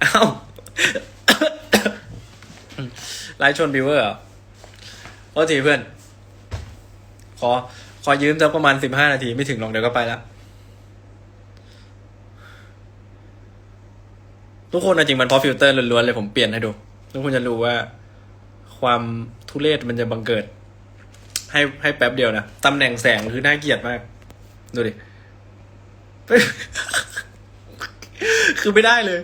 เอ้าไลฟ์ชนบิวเวอร์เหรอโทษทีเพื่อน ขอ ขอยืมสักประมาณสิบห้านาที ไม่ถึงหรอกเดี๋ยวก็ไปละทุกคนจริงมันเพราะฟิลเตอร์ล้วนๆเลยผมเปลี่ยนให้ดู ทุกคนจะรู้ว่า ความทุเรศมันจะบังเกิด ให้ให้แป๊บเดียวนะ ตำแหน่งแสงคือน่าเกลียดมาก ดูดิ คือไม่ได้เลย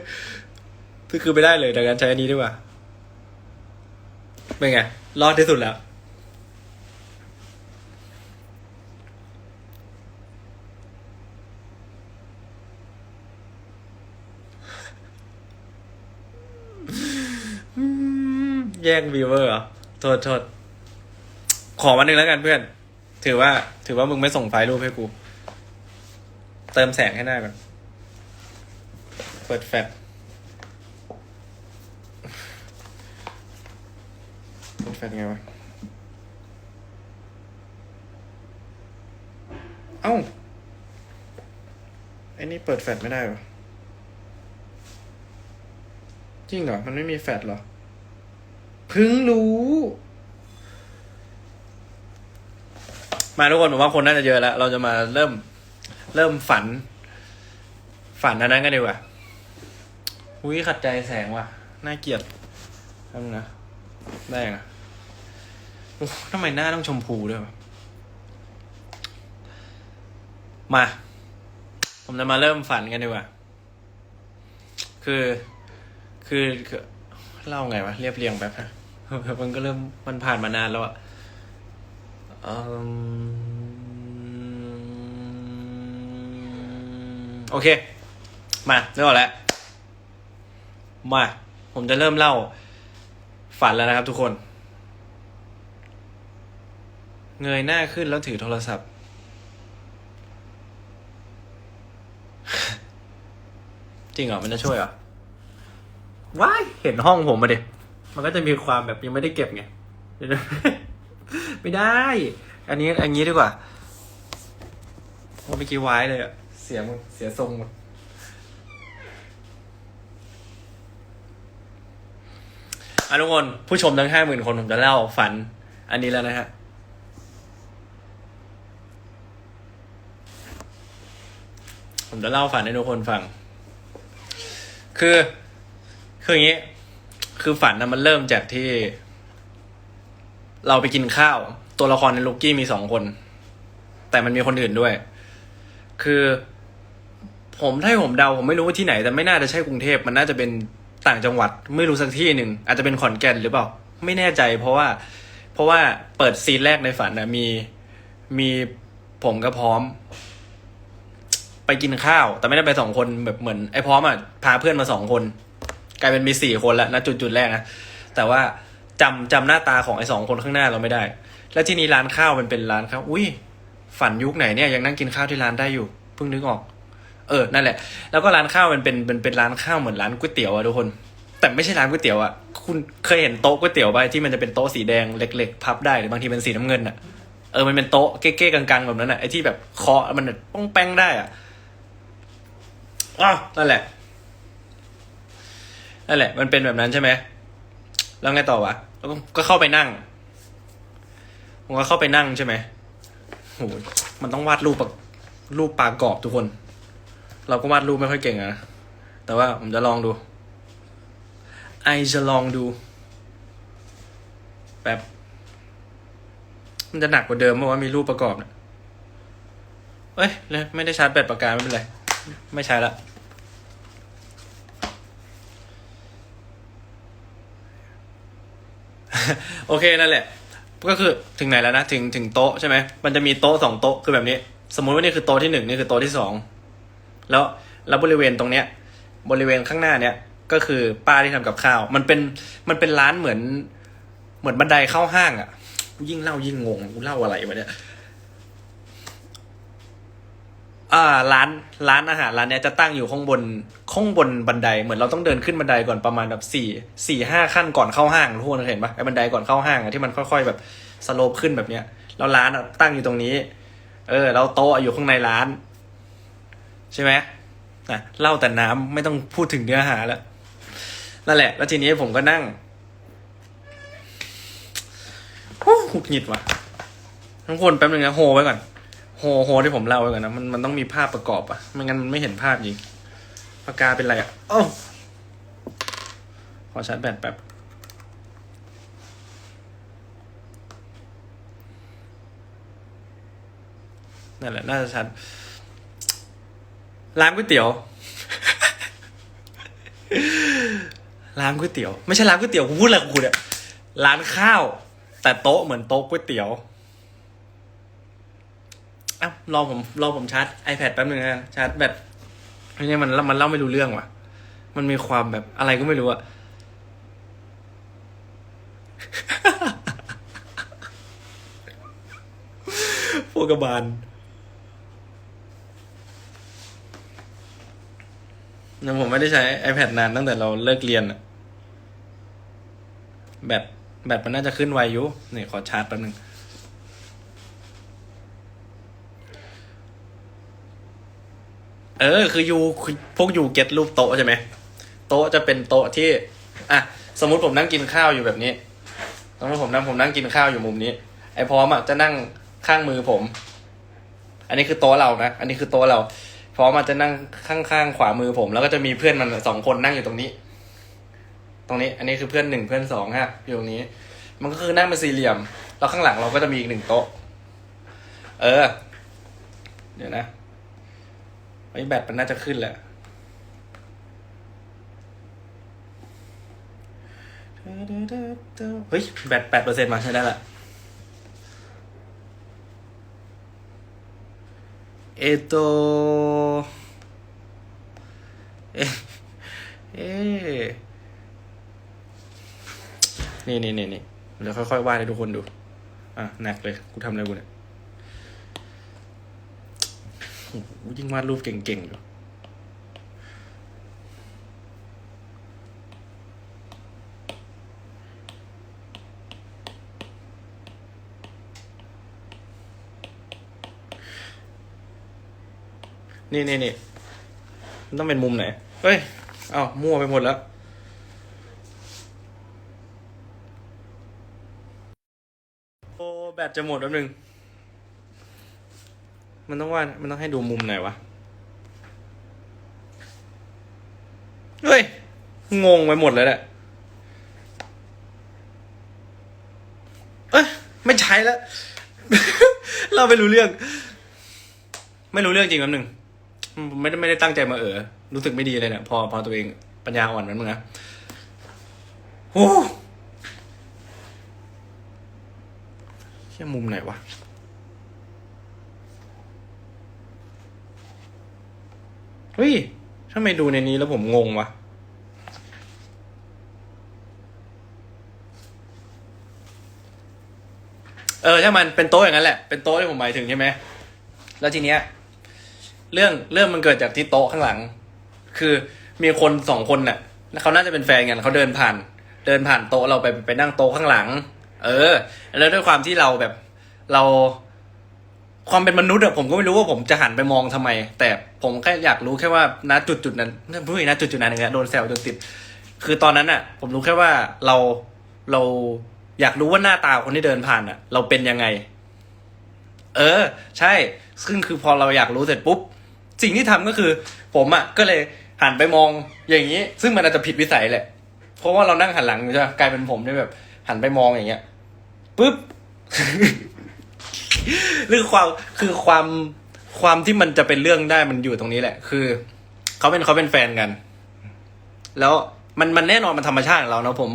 คือคือไม่ได้เลยดังนั้นใช้อันนี้ดีกว่าเป็นไง รอดที่สุดแล้ว แย่งวีเวอร์เหรอ โทษโทษขอวันหนึ่งแล้วกันเพื่อน ถือว่า ถือว่ามึงไม่ส่งไฟล์รูปให้กู เติมแสงให้หน้าก่อน เปิดแฟลชเปิด แฟลชไงวะ เอ้าไอ้นี่เปิดแฟลชไม่ได้เหรอ จริงเหรอ มันไม่มีแฟลชเหรอเพิ่งรู้ มาทุกคนผมว่าคนน่าจะเยอะแล้ว เราจะมาเริ่ม เริ่มฝัน ฝันอันนั้นกันดีกว่าอุ้ยขัดใจแสงว่ะ น่าเกลียดทำนะ ได้ยังอะ โอ้ทำไมหน้าต้องชมพูด้วยมา ผมจะมาเริ่มฝันกันดีกว่า คือ คือคอเล่าไงวะ เรียบเรียงแบบนะมันก็เริ่มมันผ่านมานานแล้วอะเอิ่มโอเค มาเริ่มก่อนแล้ว มา ผมจะเริ่มเล่า ฝันแล้วนะครับทุกคน เงยหน้าขึ้นแล้วถือโทรศัพท์ จริงเหรอ มันจะช่วยเหรอว้ายเห็นห้องผมมาดิมันก็จะมีความแบบยังไม่ได้เก็บไง ไม่ได้ อันนี้อันนี้ดีกว่าว่าเมื่อกี้ไว้เลยอะเสียงมันเสียทรงหมดอะทุกคนผู้ชมทั้งห้าหมื่นคนผมจะเล่าฝันอันนี้แล้วนะฮะ ผมจะเล่าฝันให้ทุกคนฟัง คือ คืออย่างนี้ คือฝันนะมันเริ่มจากที่ เราไปกินข้าว ตัวละครในลูกกี้มีสองคน แต่มันมีคนอื่นด้วย คือ ผมถ้าให้ผมเดาผมไม่รู้ว่าที่ไหน แต่ไม่น่าจะใช่กรุงเทพมันน่าจะเป็นต่างจังหวัด ไม่รู้สักที่หนึ่งอาจจะเป็นขอนแก่นหรือเปล่า ไม่แน่ใจ เพราะว่า เพราะว่าเปิดซีนแรกในฝันนะมีมีผมกับพร้อม ไปกินข้าว แต่ไม่ได้ไปสองคนแบบเหมือนไอ้พร้อมอะพาเพื่อนมาสองคน กลายเป็นมีสี่คนแล้วนะจุดจุดแรกนะแต่ว่าจำจำหน้าตาของไอ้สองคนข้างหน้าเราไม่ได้ แล้วที่นี้ร้านข้าวมันเป็นร้านข้าวอุ้ยฝันยุคไหนเนี่ยยังนั่งกินข้าวที่ร้านได้อยู่เพิ่งนึกออกเออ นั่นแหละ แล้วก็ร้านข้าวมันเป็นเป็นเป็นร้านข้าวเหมือนร้านก๋วยเตี๋ยวอะทุกคน แต่ไม่ใช่ร้านก๋วยเตี๋ยวอะคุณเคยเห็นโต๊ะก๋วยเตี๋ยวไปที่มันจะเป็นโต๊ะสีแดงเล็ก ๆ พับได้หรือบางทีเป็นสีน้ำเงินอะเออ มันเป็นโต๊ะเก๊ๆกังๆแบบนั้นอะไอที่แบบเคาะมันป้องแป้งได้อะ อ๋อนั่นแหละ นั่นแหละ มันเป็นแบบนั้นใช่ไหมแล้วไงต่อวะแล้วก็เข้าไปนั่ง ผมก็เข้าไปนั่งใช่ไหมโหมันต้องวาดรูปปะรูปปากกรอบทุกคน เราก็วาดรูปไม่ค่อยเก่งอะนะแต่ว่าผมจะลองดู ไอจะลองดู แบบมันจะหนักกว่าเดิมเพราะว่ามีรูปประกอบเนี่ยเอ้ยเลยไม่ได้ชาร์จแบตปากกาไม่เป็นไร ไม่ใช้ละ โอเคนั่นแหละ ก็คือถึงไหนแล้วนะถึงถึงโต๊ะใช่ไหมมันจะมีโต๊ะสองโต๊ะคือแบบนี้ สมมุติว่านี่คือโต๊ะที่หนึ่งนี่คือโต๊ะที่สองแล้วแล้วบริเวณตรงเนี้ย บริเวณข้างหน้าเนี้ยก็คือป้าที่ทำกับข้าว มันเป็นมันเป็นร้านเหมือน เหมือนบันไดเข้าห้างอะ่ะยิ่งเล่ายิ่งงงกูเล่าอะไรวะเนี่ย อ่าร้านร้านอาหารร้านเนี้ยจะตั้งอยู่ข้างบนข้างบนบันไดเหมือนเราต้องเดินขึ้นบันไดก่อนประมาณแบบสี่สี่ห้าขั้นก่อนเข้าห้างทุกคนเห็นปะไอ้บันไดก่อนเข้าห้างอะที่มันค่อย ๆ แบบสโลปขึ้นแบบเนี้ยแล้วร้านอะตั้งอยู่ตรงนี้ เออแล้วโต๊ะอยู่ข้างในร้าน ใช่ไหมนะเล่าแต่น้ำไม่ต้องพูดถึงเนื้อหาแล้วนั่นแหละ แล้วทีนี้ผมก็นั่งโอ้หุดหงิดว่ะทุกคนแป๊บนึงนะโฮไว้ก่อน โฮโฮที่ผมเล่าไว้ก่อนนะมันมันต้องมีภาพประกอบอะไม่งั้นมันไม่เห็นภาพจริงปากกาเป็นไรอะโอ้ขอชาร์จแบตแป๊บนั่นแหละน่าจะชัดร้านก๋วยเตี๋ยวร้านก๋วยเตี๋ยว ไม่ใช่ร้านก๋วยเตี๋ยวกูพูดอะไรกูเนี่ยร้านข้าว แต่โต๊ะเหมือนโต๊ะก๋วยเตี๋ยว อ้าวรอผมรอผมชาร์จ iPad แป๊บนึงนะชาร์จแบตไม่ใช่มันมันเล่าไม่รู้เรื่องว่ะ มันมีความแบบอะไรก็ไม่รู้อะพวกกบาลเนี่ยผมไม่ได้ใช้ iPad นานตั้งแต่เราเลิกเรียนอะแบตแบตมันน่าจะขึ้นไวอยู่นี่ขอชาร์จแป๊บนึง เออ คือยูคือพวกยูเก็ตรูปโต๊ะใช่ไหมโต๊ะจะเป็นโต๊ะที่ อะ สมมุติผมนั่งกินข้าวอยู่แบบนี้สมมติผมนั่งผมนั่งกินข้าวอยู่มุมนี้ ไอ้พร้อมอะจะนั่งข้างมือผม อันนี้คือโต๊ะเรานะอันนี้คือโต๊ะเรา พร้อมอาจจะนั่งข้างๆขวามือผม แล้วก็จะมีเพื่อนมันสองคนนั่งอยู่ตรงนี้ ตรงนี้ อันนี้คือเพื่อนหนึ่งเพื่อนสองฮะอยู่ตรงนี้ มันก็คือนั่งเป็นสี่เหลี่ยม แล้วข้างหลังเราก็จะมีอีกหนึ่งโต๊ะ เออ เดี๋ยวนะ ไอ้แบตมันน่าจะขึ้นแหละเฮ้ย แบตแปดเปอร์เซ็นต์มาใช้ได้ละ เอโต เอเอนี่นี่นี่นี่เดี๋ยวค่อยๆวาดให้ทุกคนดู อะ หนักเลย กูทำอะไรกูเนี่ย ยิ่งวาดรูปเก่งๆอยู่นี่นี่นี่มันต้องเป็นมุมไหน เฮ้ย เอ้ามั่วไปหมดแล้ว โอ้ แบตจะหมดแป๊บนึง มันต้องว่ามันต้องให้ดูมุมไหนวะ เฮ้ย งงไปหมดเลยแหละ เอ้ย ไม่ใช้แล้ว เราไม่รู้เรื่อง ไม่รู้เรื่องจริงแป๊บนึงไม่ได้ไม่ได้ตั้งใจมาเออ รู้สึกไม่ดีเลยเนี่ยพอพอตัวเองปัญญาอ่อนนั้นมึงนะโอ้เชี่ยมุมไหนวะ ฮ้ยทำไมดูในนี้แล้วผมงงวะ เออถ้ามันเป็นโต๊ะอย่างนั้นแหละ เป็นโต๊ะที่ผมหมายถึงใช่ไหม แล้วทีเนี้ย เรื่องเรื่องมันเกิดจากที่โต๊ะข้างหลัง คือมีคนสองคนน่ะเขาน่าจะเป็นแฟนกันเขาเดินผ่าน เดินผ่านโต๊ะเราไปไปนั่งโต๊ะข้างหลัง เออ แล้วด้วยความที่เราแบบเรา ความเป็นมนุษย์อะผมก็ไม่รู้ว่าผมจะหันไปมองทำไม แต่ผมแค่อยากรู้แค่ว่าณจุดจุดนั้นพูดอีกนะจุดจุดนั้นอย่างเงี้ยโดนแซวจนติด คือตอนนั้นอะผมรู้แค่ว่าเราเราอยากรู้ว่าหน้าตาคนที่เดินผ่านอะเราเป็นยังไง เออ ใช่ซึ่งคือพอเราอยากรู้เสร็จปุ๊บสิ่งที่ทำก็คือ ผมอะ่ะก็เลยหันไปมองอย่างนี้ ซึ่งมันอาจจะผิดวิสัยแหละ เพราะว่าเรานั่งหันหลังใช่ไหมกลายเป็นผมที่แบบ หันไปมองอย่างเงี้ยปุ๊บ หรือความคือความความที่มันจะเป็นเรื่องได้มันอยู่ตรงนี้แหละ คือเขาเป็นเขาเป็นแฟนกัน แล้วมันมันแน่นอนมันธรรมชาติของเราเนาะผม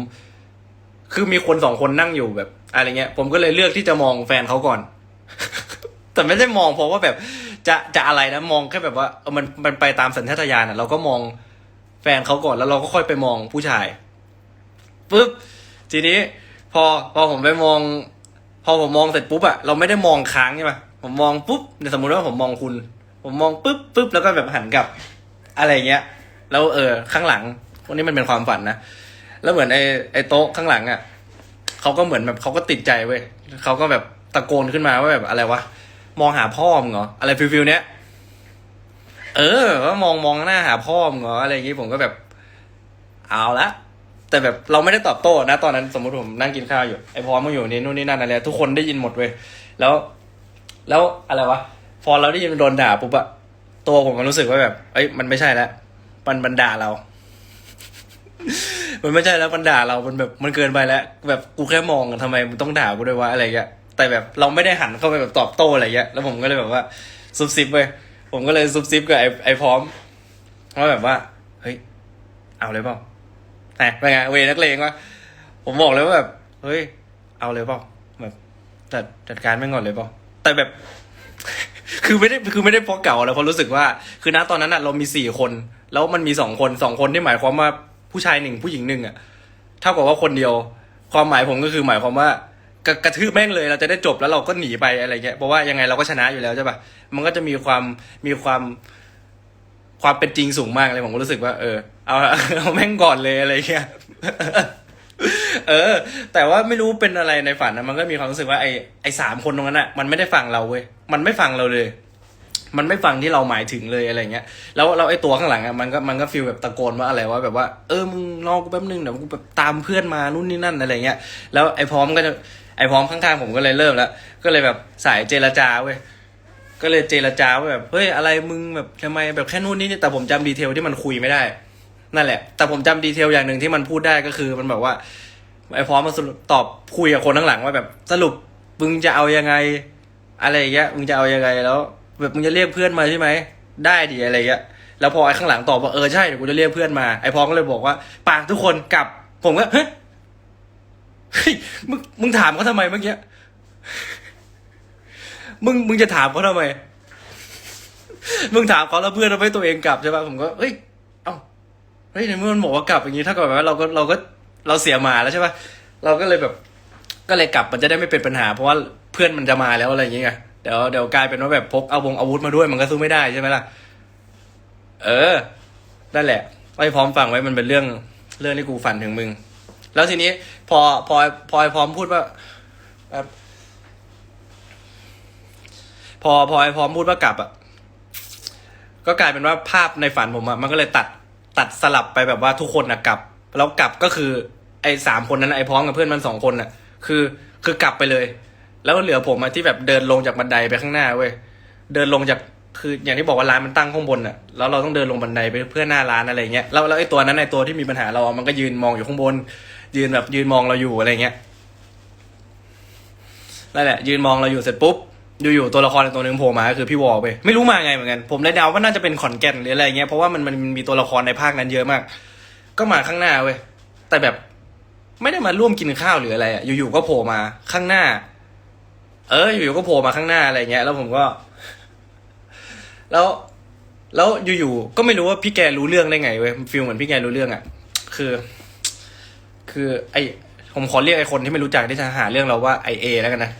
คือมีคนสองคนนั่งอยู่แบบ อะไรเงี้ย ผมก็เลยเลือกที่จะมองแฟนเขาก่อน แต่ไม่ได้มองเพราะว่าแบบจะจะอะไรนะมองแค่แบบว่ามันมันไปตามสัญชาตญาณอะเราก็มองแฟนเขาก่อนแล้วเราก็ค่อยไปมองผู้ชายปุ๊บทีนี้พอพอผมไปมอง พอผมมองเสร็จปุ๊บอะเราไม่ได้มองค้างใช่ไหมผมมองปุ๊บเนี่ยสมมุติว่าผมมองคุณ ผมมองปุ๊บปุ๊บแล้วก็แบบหันกลับ อะไรเงี้ย แล้วเออข้างหลังวันนี้มันเป็นความฝันนะแล้วเหมือนไอ้ไอ้โต๊ะข้างหลังอะเขาก็เหมือนแบบเขาก็ติดใจเว้ยเขาก็แบบตะโกนขึ้นมาว่าแบบอะไรวะมองหาพ่อมึงเหรออะไรฟิลฟิลเนี้ยเออว่ามองมองหน้าหาพ่อมึงเหรออะไรอย่างงี้ผมก็แบบ เอาละ แต่แบบเราไม่ได้ตอบโต้นะตอนนั้นสมมติผมนั่งกินข้าวอยู่ไอ้พร้อมมาอยู่นี่นู่นนี่นั่นอะไรทุกคนได้ยินหมดเว้ยแล้ว แล้วอะไรวะพอเราได้ยินโดนด่าปุ๊บอะตัวผมมันรู้สึกว่าแบบ เอ้ยมันไม่ใช่แล้วมันมันด่าเรา มันไม่ใช่แล้วมันด่าเรา มันแบบมันเกินไปแล้ว แบบกูแค่มองอะทำไมมึงต้องด่ากูด้วยวะอะไรเงี้ยแต่แบบเราไม่ได้หันเข้าไปแบบตอบโต้อะไรเงี้ยแล้วผมก็เลยแบบว่าซุบซิบเว้ยผมก็เลยซุบซิบกับไอ้ไอ้พร้อมว่าแบบว่า เฮ้ย เอาเลยเปล่า แต่เป็นไงเวนักเลงวะผมบอกเลยว่าแบบเฮ้ย เอาเลยเปล่าแบบจัดจัดการไม่งก่อนเลยเปล่าแต่แบบ คือไม่ได้คือไม่ได้เพราะเก่าแล้วเพราะรู้สึกว่า คือณตอนนั้นอะเรามีสี่คน แล้วมันมีสองคนสองคนที่หมายความว่าผู้ชายหนึ่งผู้หญิงหนึ่งอะเท่ากับว่าคนเดียว ความหมายผมก็คือหมายความว่ากระกระทืบแม่งเลยเราจะได้จบแล้วเราก็หนีไปอะไรเงี้ยเพราะว่ายังไงเราก็ชนะอยู่แล้วใช่ปะมันก็จะมีความมีความ ความเป็นจริงสูงมากเลยผมก็รู้สึกว่า เออเอาเอาแม่งก่อนเลยอะไรเงี้ยเออ แต่ว่าไม่รู้เป็นอะไรในฝันนะมันก็มีความรู้สึกว่าไอ้ไอ้สามคนตรงนั้นอะมันไม่ได้ฟังเราเว้ยมันไม่ฟังเราเลย มันไม่ฟังที่เราหมายถึงเลยอะไรเงี้ยแล้วเราไอ้ตัวข้างหลังอะมันก็มันก็ฟีลแบบตะโกนว่าอะไรว่าแบบว่าเออมึงรอกูแป๊บนึงเดี๋ยวกูแบบตามเพื่อนมานู่นนี่นั่นอะไรเงี้ยแล้วไอ้พร้อมก็จะไอ้พร้อมข้างๆผมก็เลยเริ่มแล้วก็เลยแบบสายเจรจาเว้ย ก็เลยเจรจาว่าแบบเฮ้ยอะไรมึงแบบทำไมแบบแค่นู่นนี่แต่ผมจำดีเทลที่มันคุยไม่ได้ นั่นแหละ แต่ผมจำดีเทลอย่างหนึ่งที่มันพูดได้ก็คือมันแบบว่าไอ้พร้อมมันสรุปตอบคุยกับคนข้างหลังว่าแบบสรุปมึงจะเอายังไง อะไรอย่างเงี้ยมึงจะเอายังไงแล้ว แบบมึงจะเรียกเพื่อนมาใช่ไหมได้ดิอะไรเงี้ยแล้วพอไอ้ข้างหลังตอบว่าเออใช่เดี๋ยวกูจะเรียกเพื่อนมาไอ้พร้อมก็เลยบอกว่าปากทุกคนกลับ ผมก็เฮ้ยเฮ้ยมึงมึงถามเขาทำไมเมื่อกี้ มึงมึงจะถามเขาทำไม มึงถามเขาแล้วเพื่อนเราไม่ตัวเองกลับใช่ป่ะผมก็เฮ้ยเอ้าเฮ้ยในเมื่อมันบอกว่ากลับอย่างนี้ถ้าเกิดแบบว่าเราก็เราก็เราเสียหมาแล้วใช่ป่ะเราก็เลยแบบ ก็เลยกลับมันจะได้ไม่เป็นปัญหา เพราะว่าเพื่อนมันจะมาแล้วอะไรอย่างเงี้ยเดี๋ยวเดี๋ยวกลายเป็นว่าแบบพกเอาวงอาวุธมาด้วยมันก็สู้ไม่ได้ใช่ไหมล่ะ เออนั่นแหละไว้พร้อมฟังไว้มันเป็นเรื่องเรื่องที่กูฝันถึงมึง แล้วทีนี้พอพอพอไอ้พร้อมพูดว่าแบบ พอพอไอ้พร้อมพูดว่ากลับอะก็กลายเป็นว่าภาพในฝันผมอะมันก็เลยตัดตัดสลับไปแบบว่าทุกคนอะกลับ แล้วกลับก็คือไอ้สามคนนั้นไอ้พร้อมกับเพื่อนมันสองคนอะคือคือกลับไปเลย แล้วเหลือผมอะที่แบบเดินลงจากบันไดไปข้างหน้าเว้ยเดินลงจากคืออย่างที่บอกว่าร้านมันตั้งข้างบนอะแล้วเราต้องเดินลงบันไดไปเพื่อหน้าร้านอะไรเงี้ยแล้วแล้วไอ้ตัวนั้นไอ้ตัวที่มีปัญหาเราอะมันก็ยืนมองอยู่ข้างบน ยืนแบบยืนมองเราอยู่อะไรเงี้ยนั่นแหละยืนมองเราอยู่เสร็จปุ๊บ อยู่ๆตัวละครตัวหนึ่งโผล่มาก็คือพี่วอลไปไม่รู้มาไงเหมือนกัน ผมเลยเดาว่าน่าจะเป็นขอนแก่นหรืออะไรเงี้ยเพราะว่ามันมันมีตัวละครในภาคนั้นเยอะมาก ก็มาข้างหน้าเว้ยแต่แบบไม่ได้มาร่วมกินข้าวหรืออะไรอะอยู่ๆก็โผล่มาข้างหน้า เอออยู่ๆก็โผล่มาข้างหน้าอะไรเงี้ย แล้วผมก็ แล้วแล้วอยู่ๆก็ไม่รู้ว่าพี่แกรู้เรื่องได้ไงเว้ยฟีลเหมือนพี่แกรู้เรื่องอะคือ คือ ไอผมขอเรียกไอคนที่ไม่รู้จักที่จะหาเรื่องเราว่าไอเอแล้วกันนะ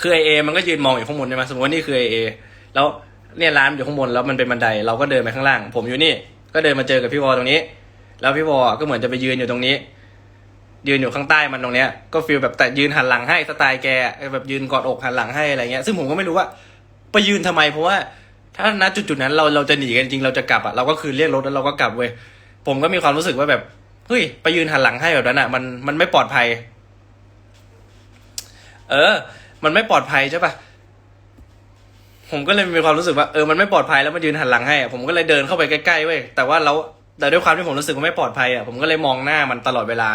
คือไอเอมันก็ยืนมองอยู่ข้างบนใช่ไหมสมมติว่านี่คือไอเอแล้วเนี่ยร้านอยู่ข้างบนแล้วมันเป็นบันไดเราก็เดินไปข้างล่าง ผมอยู่นี่ ก็เดินมาเจอกับพี่วอตรงนี้ แล้วพี่วอก็เหมือนจะไปยืนอยู่ตรงนี้ ยืนอยู่ข้างใต้มันตรงเนี้ย ก็ฟีลแบบแต่ยืนหันหลังให้สไตล์แกแบบยืนกอดอกหันหลังให้อะไรเงี้ย ซึ่งผมก็ไม่รู้ว่าไปยืนทำไม เพราะว่าถ้าณจุดๆนั้นเราเราจะหนีกันจริงเราจะกลับอะเราก็คือเรียกรถแล้วเราก็กลับเว้ยผมก็มีความรู้สึกว่าแบบเฮ้ยไปยืนหันหลังให้แบบนั้นอะมันมันไม่ปลอดภัย เออ มันไม่ปลอดภัยใช่ปะผมก็เลยมีความรู้สึกว่าเออมันไม่ปลอดภัยแล้วมันยืนหันหลังให้ผมก็เลยเดินเข้าไปใกล้ๆเว้ยแต่ว่าเราแต่ด้วยความที่ผมรู้สึกว่าไม่ปลอดภัยอะผมก็เลยมองหน้ามันตลอดเวลา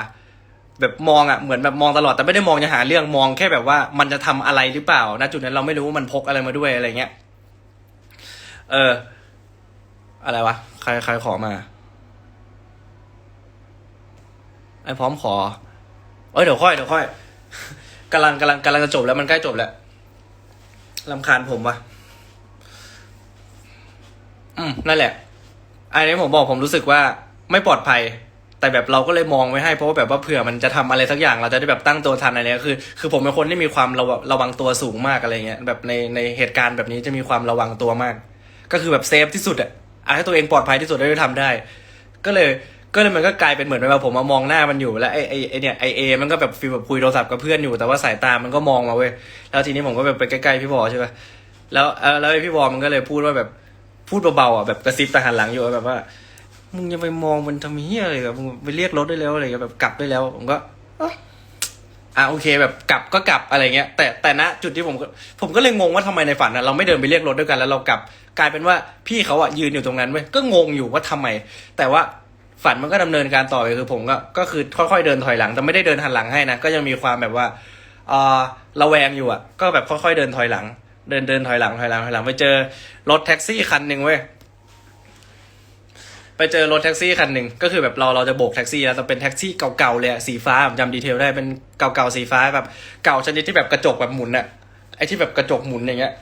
แบบมองอะเหมือนแบบมองตลอดแต่ไม่ได้มองจะหาเรื่องมองแค่แบบว่ามันจะทำอะไรหรือเปล่าณจุดนั้นเราไม่รู้ว่ามันพกอะไรมาด้วยอะไรเงี้ยเออ อะไรวะใครใครขอมาไอ้พร้อมขอ เอ้ยเดี๋ยวค่อยเดี๋ยวค่อย กำลังกำลังกำลังจะจบแล้วมันใกล้จบแล้วลำคาญผมวะอืมนั่นแหละ อันนี้ผมบอกผมรู้สึกว่าไม่ปลอดภัย แต่แบบเราก็เลยมองไว้ให้เพราะว่าแบบว่าเผื่อมันจะทำอะไรสักอย่างเราจะได้แบบตั้งตัวทันอะไรเงี้ยคือ คือผมเป็นคนที่มีความระระวังตัวสูงมากอะไรเงี้ยแบบในในเหตุการณ์แบบนี้จะมีความระวังตัวมาก ก็คือแบบเซฟที่สุดอะเอาให้ตัวเองปลอดภัยที่สุดได้ทำได้ ก็เลย ก็เลยมันก็กลายเป็นเหมือนว่าผมมามองหน้ามันอยู่แล้วไอ้ไอ้ไอเนี่ยไอเอมันก็แบบฟีลแบบคุยโทรศัพท์กับเพื่อนอยู่แต่ว่าสายตามันก็มองมาเว้ยแล้วทีนี้ผมก็แบบไปใกล้ๆพี่บอใช่ป่ะแล้วแล้วไอ้พี่บอมันก็เลยพูดว่าแบบพูดเบาๆอะแบบกระซิบแต่หันหลังอยู่แบบว่า มึงยังไปมองมันทำเฮียอะไรกับมึงไปเรียกรถได้แล้วอะไรกับแบบกลับได้แล้ว ผมก็อะโอเคแบบกลับก็กลับอะไรเงี้ย แต่แต่ณจุดที่ผมผมก็เลยงงว่าทำไมในฝันอะเราไม่เดินไปเรียกรถด้วยกันแล้วเรากลับกลายเป็นว่าพี่เขาอะยืนอยู่ตรงนั้นเว้ยก็งงอยู่ว่าทำไม แต่ว่า ฝันมันก็ดำเนินการต่อไปคือผมก็ก็คือค่อยๆเดินถอยหลังแต่ไม่ได้เดินหันหลังให้นะก็ยังมีความแบบว่าเออระแวงอยู่อะ ก็แบบค่อยๆเดินถอยหลัง เดินเดินถอยหลังถอยหลังถอยหลังไปเจอรถแท็กซี่คันหนึ่งเว้ยไปเจอรถแท็กซี่คันหนึ่งก็คือแบบเราเราจะโบกแท็กซี่แล้วแต่เป็นแท็กซี่เก่าๆเลยสีฟ้าผมจำดีเทลได้เป็นเก่าๆสีฟ้าแบบเก่าชนิดที่แบบกระจกแบบหมุนอะไอที่แบบกระจกหมุนอย่างเงี้ย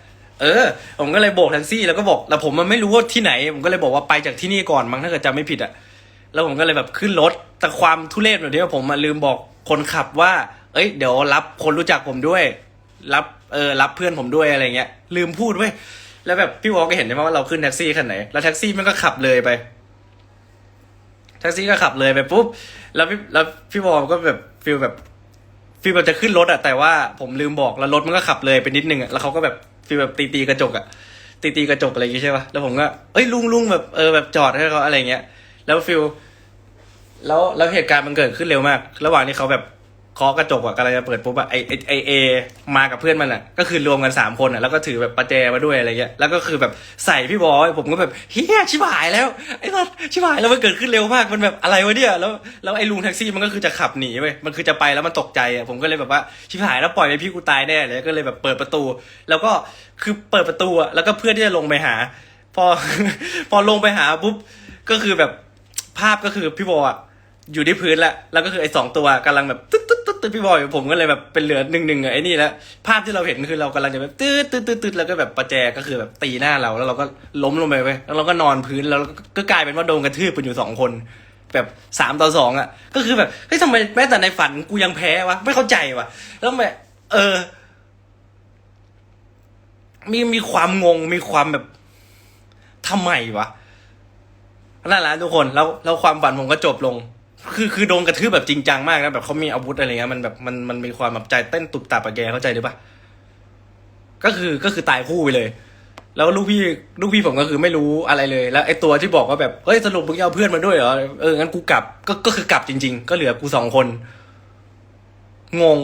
เออ ผมก็เลยโบกแท็กซี่แล้วก็บอกแล้วผมมันไม่รู้ว่าที่ไหน ผมก็เลยบอกว่าไปจากที่นี่ก่อนมั้งถ้าเกิดจำไม่ผิดอะ แล้วผมก็เลยแบบขึ้นรถแต่ความทุเรศแบบที่ว่าผมมาลืมบอกคนขับว่า เอ้ย เดี๋ยวรับคนรู้จักผมด้วย รับเออรับเพื่อนผมด้วยอะไรเงี้ย ลืมพูดเว้ยแล้วแบบพี่วอลก็เห็นใช่ไหมว่าเราขึ้นแท็กซี่คันไหนแล้วแท็กซี่มันก็ขับเลยไปแท็กซี่ก็ขับเลยไปปุ๊บ แล้วพี่แล้วพี่วอลก็แบบฟีลแบบฟีลแบบจะขึ้นรถอะแต่ว่าผมลืมบอกแล้วรถมันก็ขับเลยไปนิดนึงอะแล้วเขาก็แบบฟีลแบบตีตีกระจกอะตีตีกระจกอะไรอย่างงี้ใช่ป่ะแล้วผมก็เอ้ยลุงลุงแบบเออแบบจอดให้เขาอะไรเงี้ย แล้วฟีลแล้วแล้วเหตุการณ์มันเกิดขึ้นเร็วมาก ระหว่างที่เขาแบบเคาะกระจกอะกำลังจะเปิดปุ๊บอะไอไอไอเอมากับเพื่อนมันอะก็คือรวมกันสามคนอะแล้วก็ถือแบบประแจมาด้วยอะไรเงี้ยแล้วก็คือแบบใส่พี่บอยผมก็แบบเฮียชิบหายแล้วไอ้สัสชิบหายแล้วมันเกิดขึ้นเร็วมากมันแบบอะไรวะเนี่ยแล้วแล้วไอ้ลุงแท็กซี่มันก็คือจะขับหนีเว้ยมันคือจะไปแล้วมันตกใจอะผมก็เลยแบบว่าชิบหายแล้วปล่อยไปพี่กูตายแน่เลยก็เลยแบบเปิดประตู แล้วก็คือเปิดประตูอะแล้วก็เพื่อนที่จะลงไปหา พอพอลงไปหาปุ๊บก็คือแบบ ภาพก็คือพี่บอยอะอยู่ที่พื้นแล้วแล้วก็คือไอ้สองตัวกำลังแบบตึ๊ดตึ๊ดตึ๊ดตึ๊ดพี่บอยผมก็เลยแบบเป็นเหลือหนึ่งหนึ่งไอ้นี่แล้วภาพที่เราเห็นคือเรากำลังจะแบบตึ๊ดตึ๊ดตึ๊ดตึ๊ดแล้วก็แบบประแจก็คือแบบตีหน้าเราแล้วเราก็ล้มลงไปเว้ยแล้วเราก็นอนพื้นแล้วก็ก็กลายเป็นว่าโดนกระทืบไปอยู่สองคน แบบสามต่อสองอะ ก็คือแบบเฮ้ยทำไมแม้แต่ในฝันกูยังแพ้วะไม่เข้าใจวะแล้วแบบเออ มีมีความงงมีความแบบทำไมวะ นั่นแหละทุกคนแล้วแล้วความฝันผมก็จบลง คือคือโดนกระทืบแบบจริงจังมากนะแบบเขามีอาวุธอะไรเงี้ยมันแบบมันมันมีความแบบใจเต้นตุบตับอะแกเข้าใจหรือปะก็คือก็คือตายคู่ไปเลย แล้วลูกพี่ลูกพี่ผมก็คือไม่รู้อะไรเลย แล้วไอ้ตัวที่บอกว่าแบบเฮ้ยสรุปมึงจะเอาเพื่อนมาด้วยเหรอเอองั้นกูกลับก็ก็คือกลับจริง ๆ ก็เหลือกูสองคน งง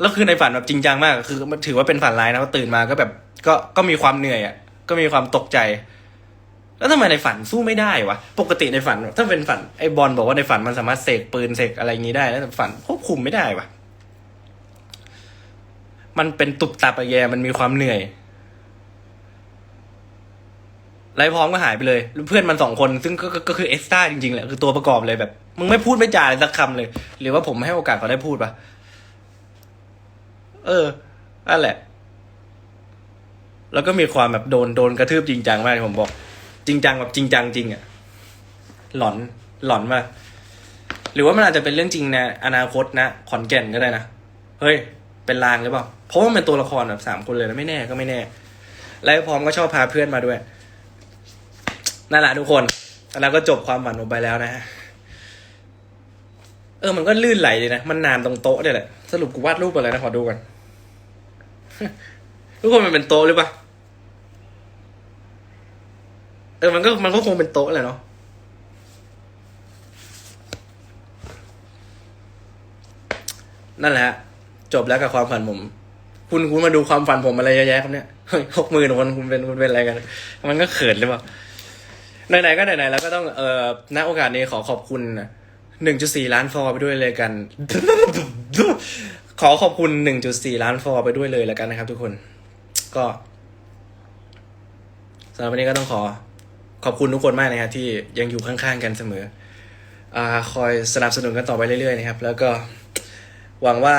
แล้วคือในฝันแบบจริงจังมาก คือมันถือว่าเป็นฝันร้ายนะตื่นมาก็แบบ ก็ก็มีความเหนื่อยอะก็มีความตกใจ แล้วทำไมในฝันสู้ไม่ได้วะ ปกติในฝัน ถ้าเป็นฝันไอ้บอลบอกว่าในฝันมันสามารถเสกปืนเสกอะไรอย่างนี้ได้ แล้วแต่ฝันควบคุมไม่ได้วะมันเป็นตุบตับอะแยมันมีความเหนื่อยไรพร้อมก็หายไปเลย เพื่อนมันสองคนซึ่งก็ก็คือเอ็กซ์ต้าจริงๆแหละคือตัวประกอบเลยแบบ มึงไม่พูดไม่จาเลยสักคำเลย หรือว่าผมให้โอกาสเขาได้พูดปะเออนั่นแหละ แล้วก็มีความแบบโดนโดนกระทืบจริงจังมากผมบอก จริงจังแบบจริงจังจริงอะหลอนหลอนมาหรือว่ามันอาจจะเป็นเรื่องจริงในอนาคตนะขอนแก่นก็ได้นะเฮ้ย เป็นลางหรือเปล่าเพราะว่ามันเป็นตัวละครแบบสามคนเลยนะไม่แน่ก็ไม่แน่แล้วพร้อมก็ชอบพาเพื่อนมาด้วยนั่นแหละทุกคนแล้วก็จบความฝันผมไปแล้วนะฮะเออมันก็ลื่นไหลเลยนะมันนานตรงโต๊ะเนี่ยแหละสรุปกูวาดรูปอะไรนะขอดูกันทุกคนมันเป็นโต๊ะหรือเปล่า เออมันก็มันก็คงเป็นโต๊ะแหละเนาะนั่นแหละจบแล้วกับความฝันผม คุณคุณมาดูความฝันผมอะไรเยอะแยะครับเนี่ยเฮ้ยหกหมื่นคนคุณเป็นคุณเป็นอะไรกัน มันก็เขินหรือเปล่าไหนๆก็ไหนๆแล้วก็ต้องเอ่อณโอกาสนี้ขอขอบคุณหนึ่งจุดสี่ล้านฟอไปด้วยเลยกัน ขอขอบคุณหนึ่งจุดสี่ล้านฟอไปด้วยเลยแล้วกันนะครับ ทุกคน ก็สำหรับวันนี้ก็ต้องขอ ขอบคุณทุกคนมากนะครับที่ยังอยู่ข้างๆกันเสมออ่าคอยสนับสนุนกันต่อไปเรื่อยๆนะครับ แล้วก็หวังว่า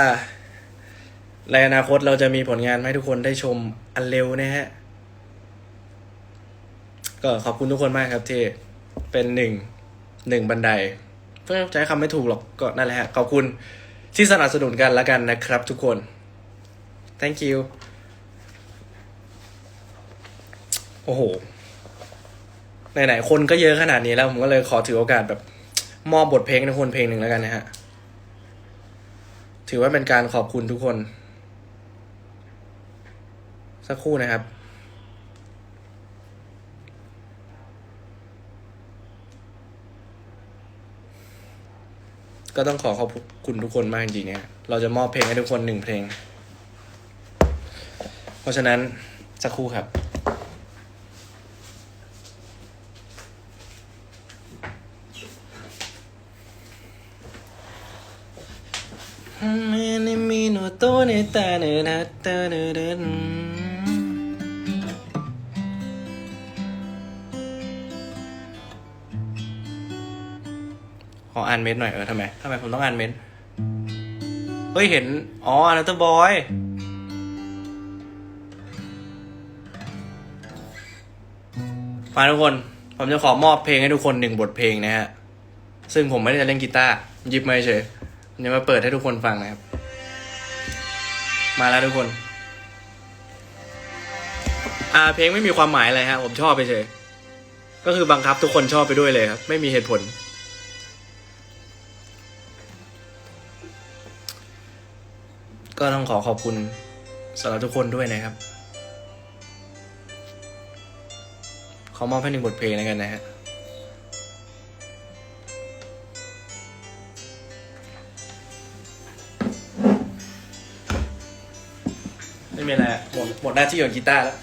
ในอนาคตเราจะมีผลงานให้ทุกคนได้ชมอันเร็วนะฮะ ก็ขอบคุณทุกคนมากครับที่เป็นหนึ่งหนึ่งบันไดเพื่อใช้คำไม่ถูกหรอกก็นั่นแหละฮะขอบคุณที่สนับสนุนกันแล้วกันนะครับทุกคน thank you โอ้โห ไหนๆคนก็เยอะขนาดนี้แล้ว ผมก็เลยขอถือโอกาสแบบมอบบทเพลงให้คนเพลงหนึ่งแล้วกันนะฮะ ถือว่าเป็นการขอบคุณทุกคน สักครู่นะครับก็ต้องขอขอบคุณทุกคนมากจริงๆเนี่ย เราจะมอบเพลงให้ทุกคนหนึ่งเพลง เพราะฉะนั้นสักครู่ครับ ne na ta ne de n ขออ่านเมนหน่อยเออทำไมทำไมผมต้องอ่านเมนเฮ้ยเห็น อ๋ออันนั้นบอยมาทุกคน ผมจะขอมอบเพลงให้ทุกคนหนึ่งบทเพลงนะฮะ ซึ่งผมไม่ได้จะเล่นกีตาร์หยิบมาเฉยผมจะมาเปิดให้ทุกคนฟังนะครับ มาแล้วทุกคน อ่าเพลงไม่มีความหมายอะไรฮะ ผมชอบไปเฉยก็คือบังคับทุกคนชอบไปด้วยเลยครับ ไม่มีเหตุผล ก็ต้องขอขอบคุณสำหรับทุกคนด้วยนะครับ ขอมอบให้หนึ่งบทเพลงแล้วกันนะฮะ ดหมดหน้าที่ของกีตาร์แล้ว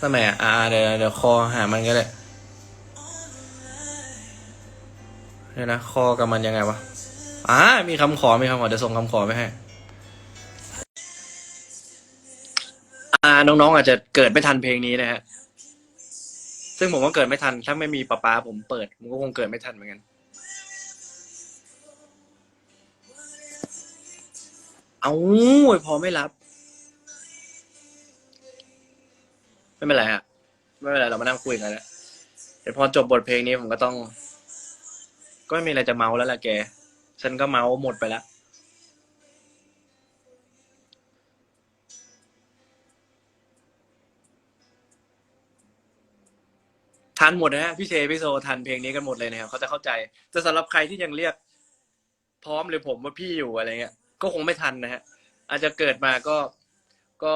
ทำไมอะอ่าเดี๋ยวเดี๋ยวคอหามันก็ได้เดี๋ยวนะ คอกับมันยังไงวะ อ่ามีคำขอมีคำขอเดี๋ยวส่งคำขอไปให้อ่าน้องๆอาจจะเกิดไม่ทันเพลงนี้นะฮะ ซึ่งผมก็เกิดไม่ทัน ถ้าไม่มีป๊าป๊าผมเปิดผมก็คงเกิดไม่ทันเหมือนกัน เอาพอไม่รับ ไม่เป็นไรฮะไม่เป็นไรเรามานั่งคุยกันแล้วเดี๋ยวพอจบบทเพลงนี้ผมก็ต้อง ก็ไม่มีอะไรจะเมาแล้วล่ะแก ฉันก็เมาหมดไปแล้ว ทันหมดนะฮะพี่เชพี่โซทันเพลงนี้กันหมดเลยนะครับเขาจะเข้าใจ แต่สำหรับใครที่ยังเรียก พร้อมหรือผมว่าพี่อยู่อะไรเงี้ย ก็คงไม่ทันนะฮะ อาจจะเกิดมาก็ก็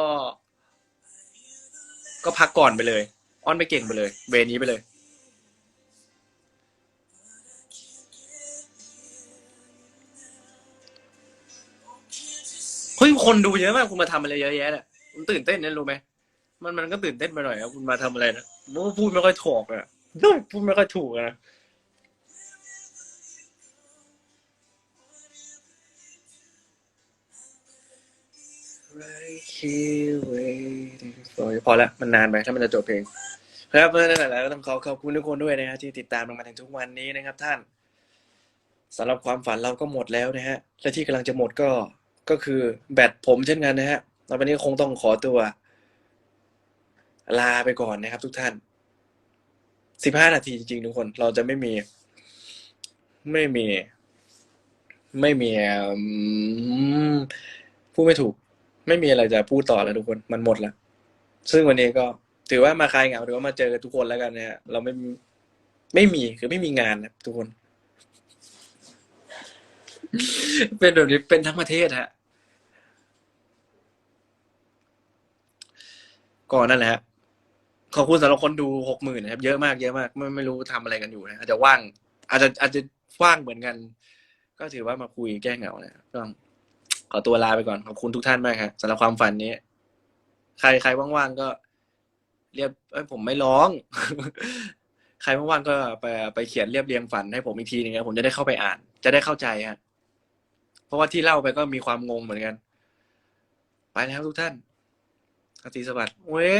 ก็พักก่อนไปเลย อ้อนไปเก่งไปเลย เวรนี้ไปเลย คนดูเยอะมากคุณมาทำอะไรเยอะแยะเนี่ยคุณตื่นเต้นนะรู้ไหมมันมันก็ตื่นเต้นไปหน่อยครับคุณมาทำอะไรนะผมก็พูดไม่ค่อยถูกอะพูดไม่ค่อยถูกอะนะพอแล้วมันนานไปถ้ามันจะจบเพลง ครับเพราะฉะนั้นแหละก็ต้องขอขอบคุณทุกคนด้วยนะฮะที่ติดตามเรามาถึงทุกวันนี้นะครับท่านสำหรับความฝันเราก็หมดแล้วนะฮะและที่กำลังจะหมดก็ ก็คือแบตผมเช่นกันนะฮะตอนนี้คงต้องขอตัว ลาไปก่อนนะครับ ทุกท่านสิบห้านาทีจริงๆทุกคน เราจะไม่มี ไม่มี ไม่มีอืมพูดไม่ถูก ไม่มีอะไรจะพูดต่อแล้วทุกคน มันหมดแล้ว ซึ่งวันนี้ก็ ถือว่ามาคลายเหงาถือว่ามาเจอทุกคนแล้วกันนะฮะเราไม่ไม่มีคือไม่มีงานนะทุกคน เป็นแบบนี้เป็นทั้งประเทศฮะ ก่อนนั่นแหละขอบคุณสำหรับคนดูหกหมื่นนะครับ เยอะมากเยอะมากไม่ไม่รู้ทำอะไรกันอยู่นะอาจจะว่าง อาจจะอาจจะว่างเหมือนกัน ก็ถือว่ามาคุยแก้เหงานะต้องขอตัวลาไปก่อนขอบคุณทุกท่านมากครับสำหรับความฝันนี้ ใครใครว่างๆก็ เรียบเอ้ยผมไม่ร้อง ใครว่างๆก็ไปไปเขียนเรียบเรียงฝันให้ผมอีกทีนึงนะผมจะได้เข้าไปอ่าน จะได้เข้าใจฮะเพราะว่าที่เล่าไปก็มีความงงเหมือนกัน ไปแล้วทุกท่าน อาทิตย์สวัสดิ์เว้ย